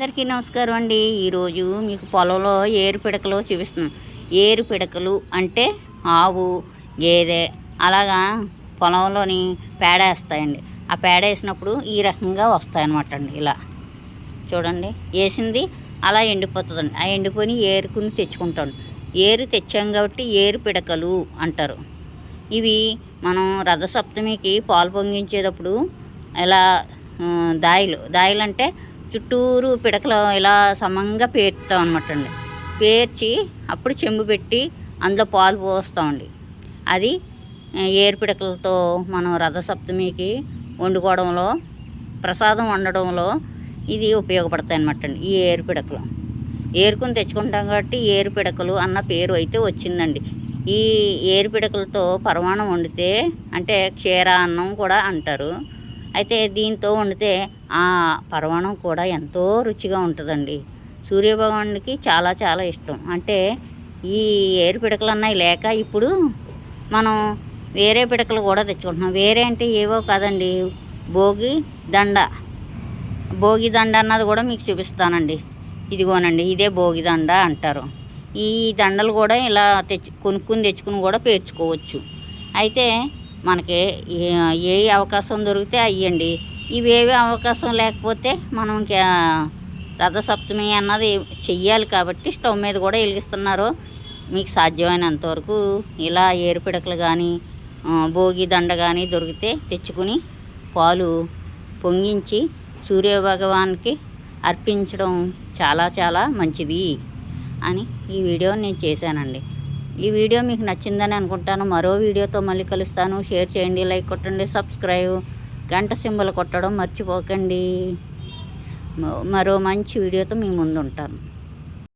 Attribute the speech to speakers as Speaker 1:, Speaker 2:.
Speaker 1: అందరికీ నమస్కారం అండి. ఈరోజు మీకు పొలంలో ఏరు పిడకలు చూపిస్తున్నాను. ఏరు పిడకలు అంటే ఆవు గేదె అలాగా పొలంలోని పేడ వేస్తాయండి. ఆ పేడ వేసినప్పుడు ఈ రకంగా వస్తాయన్నమాట అండి ఇలా. చూడండి వేసింది అలా ఎండిపోతుందండి. ఆ ఎండిపోయి ఏరుకుని తెచ్చుకుంటాం. ఏరు తెచ్చాం కాబట్టి ఏరు పిడకలు అంటారు. ఇవి మనం రథసప్తమికి పాలు పొంగించేటప్పుడు ఇలా దాయిలు దాయిలు అంటే చుట్టూరు పిడకలు ఇలా సమంగా పేర్చుతాం అనమాట అండి. పేర్చి అప్పుడు చెంబు పెట్టి అందులో పాలు పోస్తామండి అది ఏరు పిడకలతో మనం రథసప్తమికి వండుకోవడంలో ప్రసాదం వండడంలో ఇది ఉపయోగపడతాయి అనమాట అండి ఈ ఏరు పిడకలు. ఏరుకుని తెచ్చుకుంటాం కాబట్టి ఏరు పిడకలు అన్న పేరు అయితే వచ్చిందండి. ఈ ఏరు పిడకలతో పరమాణం వండితే అంటే క్షీర అన్నం కూడా అంటారు. అయితే దీంతో వండితే ఆ పరమాణం కూడా ఎంతో రుచిగా ఉంటుందండి. సూర్యభగవానుడికి చాలా చాలా ఇష్టం. అంటే ఈ ఏరు పిడకలు అన్నవి లేక ఇప్పుడు మనం వేరే పిడకలు కూడా తెచ్చుకుంటున్నాం. వేరే అంటే ఏవో కాదండి. భోగి దండ. భోగి దండ అన్నది కూడా మీకు చూపిస్తానండి. ఇదిగోనండి ఇదే భోగి దండ అంటారు. ఈ దండలు కూడా ఇలా తెచ్చు కొనుక్కుని తెచ్చుకుని కూడా పేర్చుకోవచ్చు. అయితే మనకి ఏ- అవకాశం దొరికితే అయ్యండి. ఇవేవి అవకాశం లేకపోతే మనం ఇంకా రథసప్తమి అన్నది చెయ్యాలి కాబట్టి స్టవ్ మీద కూడా వెలిగిస్తున్నారు. మీకు సాధ్యమైనంత వరకు ఇలా ఏరుపిడకలు కానీ భోగి దండ కానీ దొరికితే తెచ్చుకుని పాలు పొంగించి సూర్యభగవాన్కి అర్పించడం చాలా చాలా మంచిది అని ఈ వీడియో నేను చేశానండి. ఈ వీడియో మీకు నచ్చిందని అనుకుంటాను. మరో వీడియోతో మళ్ళీ కలుస్తాను. షేర్ చేయండి లైక్ కొట్టండి సబ్స్క్రైబ్. గంట సింబల్ కొట్టడం మర్చిపోకండి. మరో మంచి వీడియోతో మీ ముందు ఉంటాను